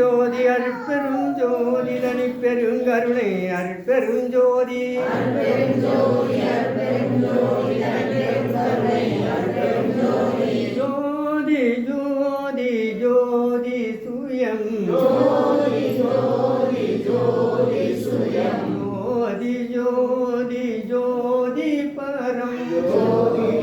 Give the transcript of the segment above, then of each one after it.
பெருஞ்சோதி அருட்பெருஞ்சோதி கருணை பெருங்கருணை அருட்பெருஞ்சோதி ஜோதி ஜோதி. ஜோதி சுயம் ஜோதி ஜோதி ஜோதி சுயம். ஜோதி ஜோதி ஜோதி பரம். ஜோதி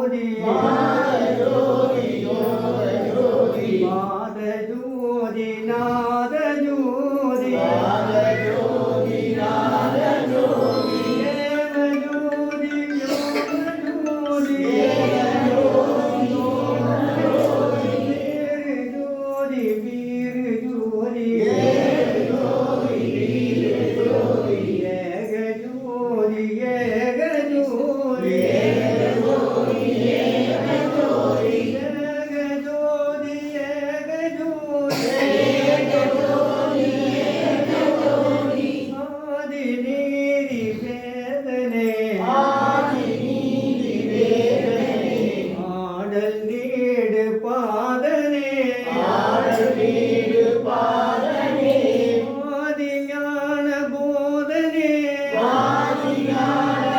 ஜோதி Maria.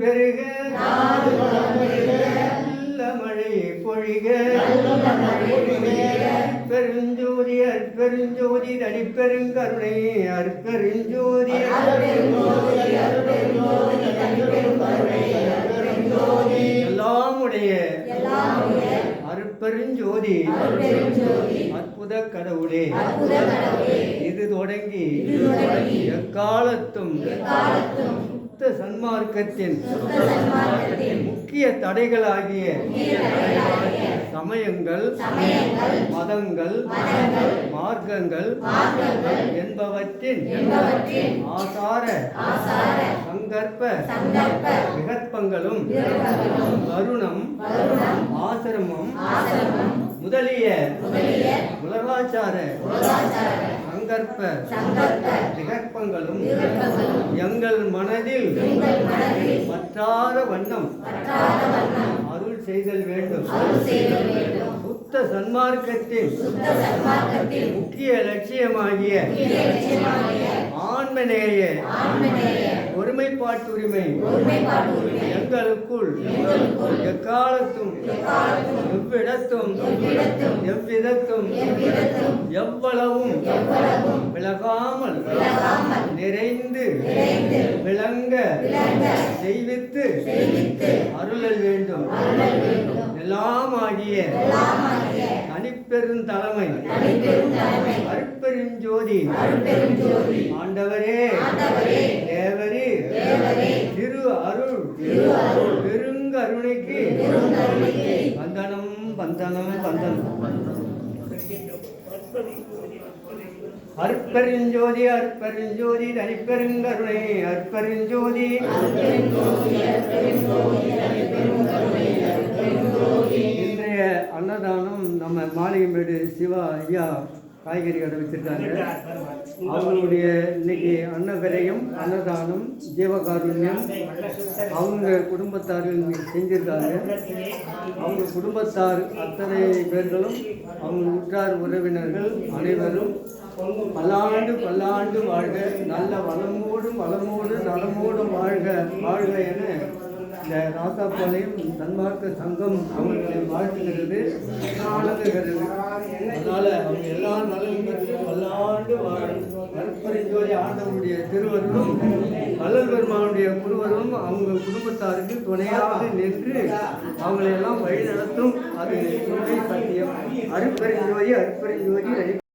பெருக. நல்ல மழை பொழிக. பெருஞ்சோதி அற்பெருஞ்சோதி தனிப்பெருங்கருணை அற்பெருஞ்சோதி எல்லாம் உடைய அருட்பெருஞ்சோதி அற்புத கடவுளே இது தொடங்கி எக்காலத்தும் சுத்த சன்மார்க்கத்தின் முக்கிய தடைகளாகிய சமயங்கள் மதங்கள் மார்க்கங்கள் என்பவற்றின் ஆசார சங்கற்ப விகற்பங்களும் வருணம் ஆசிரமம் முதலிய உலகாச்சார சங்கற்ப விகற்பங்களும் எங்கள் மனதில் பற்றாத வண்ணம் அருள் செய்தல் வேண்டும். சுத்த சன்மார்க்கத்தின் முக்கிய லட்சியமாகிய ஆன்மநேய ஒருமைப்பாட்டுரிமை எங்களுக்குள் எக்காலத்தும் எவ்விடத்தும் எவ்விதத்தும் எவ்வளவும் விலகாமல் நிறைந்து விளங்க செய்வித்து அருளல் வேண்டும். எல்லாம் ஆகிய தனிப்பெருந்தலைமை அருட்பெருஞ்சோதி ஆண்டவரே. தேவரே. திரு அருள். பெருங்கருணைக்கு. வந்தனம் வந்தனம் வந்தனம். அற்பெருஞ்சோதி அற்பெருஞ்சோதி தனிப்பெருங்கருணை அற்பெருஞ்சோதி அன்னதானம் நம்ம மாளிகைமேடு சிவா ஐயா காய்கறி கடை வச்சுருக்காங்க. அவங்களுடைய இன்னைக்கு அன்னகரையும் அன்னதானம் ஜீவகாருண்யம் அவங்க குடும்பத்தார் செஞ்சுருக்காங்க. அவங்க குடும்பத்தார் அத்தனை பேர்களும் அவங்க உற்றார் உறவினர்கள் அனைவரும் பல்லாண்டு பல்லாண்டு வாழ்க. நல்ல வளமோடும் வளமோடு நலமோடும் வாழ்க வாழ்க என இந்த ராசாப்பாளையம் சன்மார்க்க சங்கம் அவர்களை வாழ்த்துகிறது. வழங்குகிறது அதனால் அவங்க எல்லா நலனும் பெற்று பல்லாண்டு வாழும். கற்பரிஞ்சோதி ஆண்டவருடைய திருவருளும் வள்ளல் பெருமானுடைய குருவரும் அவங்க குடும்பத்தாருக்கு துணையாக நின்று அவங்களை எல்லாம் வழி நடத்தும் அது துணை சத்தியம் அருப்பெருஞ்சோதி அருப்பெருஞ்சோதி